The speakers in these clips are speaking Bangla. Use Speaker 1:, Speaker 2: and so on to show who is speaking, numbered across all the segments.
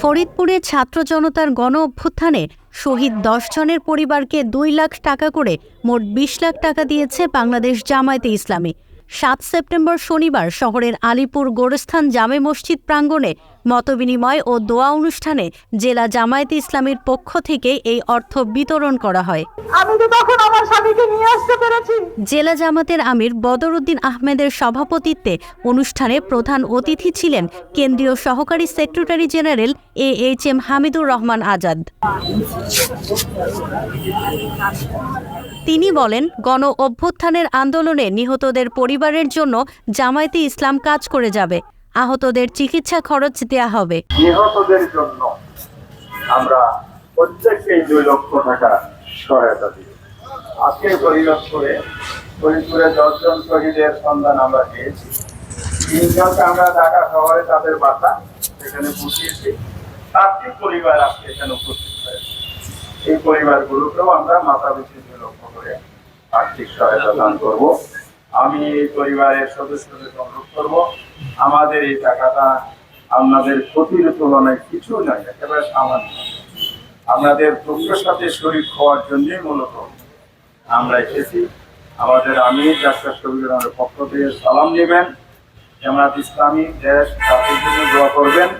Speaker 1: ফরিদপুরে ছাত্র জনতার গণ অভ্যুত্থানে শহীদ দশ জনের পরিবারকে দুই লাখ টাকা করে মোট বিশ লাখ টাকা দিয়েছে বাংলাদেশ জামায়াতে ইসলামী। সাত সেপ্টেম্বর শনিবার শহরের আলিপুর গোরস্থান জামে মসজিদ প্রাঙ্গণে মতবিনিময় ও দোয়া অনুষ্ঠানে জেলা জামায়াতে ইসলামীর পক্ষ থেকে এই অর্থ বিতরণ করা হয়।
Speaker 2: আমি তো তখন আমার স্বামীকে নিয়ে আসতে পেরেছি।
Speaker 1: জেলা জামাতের আমির বদরউদ্দিন আহমেদের সভাপতিত্বে অনুষ্ঠানে প্রধান অতিথি ছিলেন কেন্দ্রীয় সহকারী secretary general A H M Hamidur Rahman Azad. তিনি বলেন গণ অভ্যুত্থানের আন্দোলনে নিহতদের পরিবারের জন্য জামায়াতে ইসলাম কাজ করে যাবে। আহতদের চিকিৎসা খরচ দেয়া হবে।
Speaker 3: নিহতদের জন্য আমরা প্রত্যেককেই দুই লক্ষ টাকা সহায়তা দিই আজকে করে ফরিদপুরে দশজন শহীদের সন্ধান আমরা পেয়েছি। তিনজনকে আমরা ঢাকা শহরে তাদের বাসা সেখানে পুষিয়েছি চারটি পরিবার আজকে এখানে উপস্থিত হয়েছে। এই পরিবারগুলোকেও আমরা মাথা পিছু দুই লক্ষ করে আর্থিক সহায়তা দান করব। আমি এই পরিবারের সদস্যদের অনুরোধ করব আমাদের এই টাকাটা আপনাদের ক্ষতির তুলনায় কিছু নয় একেবারে সামান্য। আপনাদের দুঃখের সাথে শরীর হওয়ার জন্যই মূলত আমরা এসেছি। আমাদের আমি ডাক্তার আমাদের পক্ষ থেকে সালাম নেবেন। জামাত ইসলামী দেশ, জাতির জন্য দোয়া করবেন।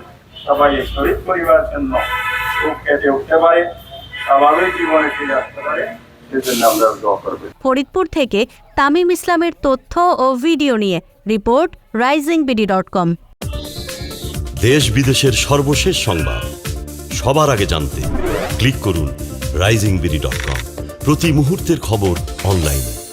Speaker 3: সবাই এই শহীদ পরিবারের জন্য সুখ কেটে উঠতে পারে স্বাভাবিক জীবনে ফিরে আসতে পারে। সেজন্য আমরা দোয়া করবেন
Speaker 1: ফরিদপুর থেকে তামিম ইসলামের তথ্য ও ভিডিও নিয়ে report Rising BD dot com.
Speaker 4: দেশ বিদেশের সর্বশেষ সংবাদ। সবার আগে জানতে ক্লিক করুন রাইজিং বিডি ডট কম। প্রতি মুহূর্তের খবর অনলাইনে।